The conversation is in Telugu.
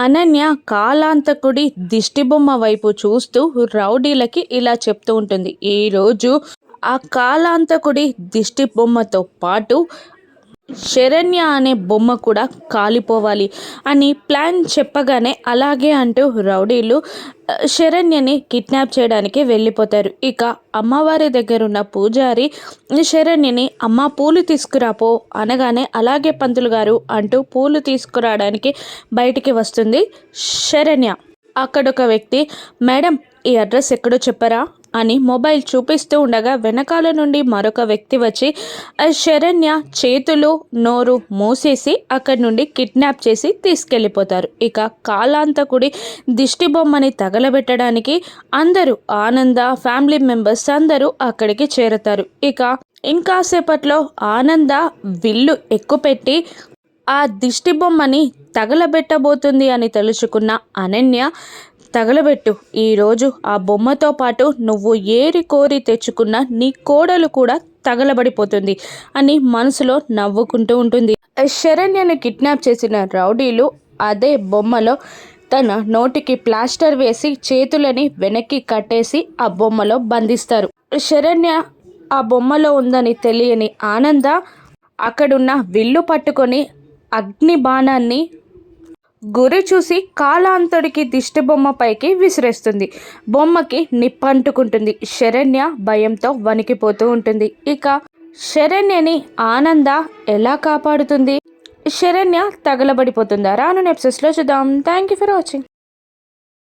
అనన్య కాలాంతకుడి దిష్టిబొమ్మ వైపు చూస్తూ రౌడీలకి ఇలా చెప్తూ ఉంటుంది. ఈరోజు ఆ కాలాంతకుడి దిష్టి బొమ్మతో పాటు శరణ్య అనే బొమ్మ కూడా కాలిపోవాలి అని ప్లాన్ చెప్పగానే అలాగే అంటూ రౌడీలు శరణ్యని కిడ్నాప్ చేయడానికి వెళ్ళిపోతారు. ఇక అమ్మవారి దగ్గర ఉన్న పూజారి శరణ్యని అమ్మ పూలు తీసుకురాపో అనగానే అలాగే పంతులు గారు అంటూ పూలు తీసుకురావడానికి బయటికి వస్తుంది శరణ్య. అక్కడ ఒక వ్యక్తి మేడం ఈ అడ్రస్ ఎక్కడో చెప్పరా? అని మొబైల్ చూపిస్తూ ఉండగా వెనకాల నుండి మరొక వ్యక్తి వచ్చి ఆ శరణ్య చేతులు నోరు మూసేసి అక్కడి నుండి కిడ్నాప్ చేసి తీసుకెళ్ళిపోతారు. ఇక కాలాంతకుడి దిష్టి బొమ్మని తగలబెట్టడానికి అందరూ ఆనంద ఫ్యామిలీ మెంబర్స్ అందరూ అక్కడికి చేరతారు. ఇక ఇంకాసేపట్లో ఆనంద విల్లు ఎక్కుపెట్టి ఆ దిష్టి బొమ్మని తగలబెట్టబోతుంది అని తెలుసుకున్న అనన్య తగలబెట్టు. ఈరోజు ఆ బొమ్మతో పాటు నువ్వు ఏరి కోరి తెచ్చుకున్న నీ కోడలు కూడా తగలబడిపోతుంది అని మనసులో నవ్వుకుంటూ ఉంటుంది. శరణ్యను కిడ్నాప్ చేసిన రౌడీలు అదే బొమ్మలో తన నోటికి ప్లాస్టర్ వేసి చేతులని వెనక్కి కట్టేసి ఆ బొమ్మలో బంధిస్తారు. శరణ్య ఆ బొమ్మలో ఉందని తెలియని ఆనంద అక్కడున్న విల్లు పట్టుకొని అగ్ని బాణాన్ని గురి చూసి కాలాంతుడికి దిష్టి బొమ్మ పైకి విసిరేస్తుంది. బొమ్మకి నిప్పంటుకుంటుంది. శరణ్య భయంతో వణికిపోతూ ఉంటుంది. ఇక శరణ్యని ఆనంద ఎలా కాపాడుతుంది? శరణ్య తగలబడిపోతుందా? రాను నెప్సెస్లో చూద్దాం. Thank you for watching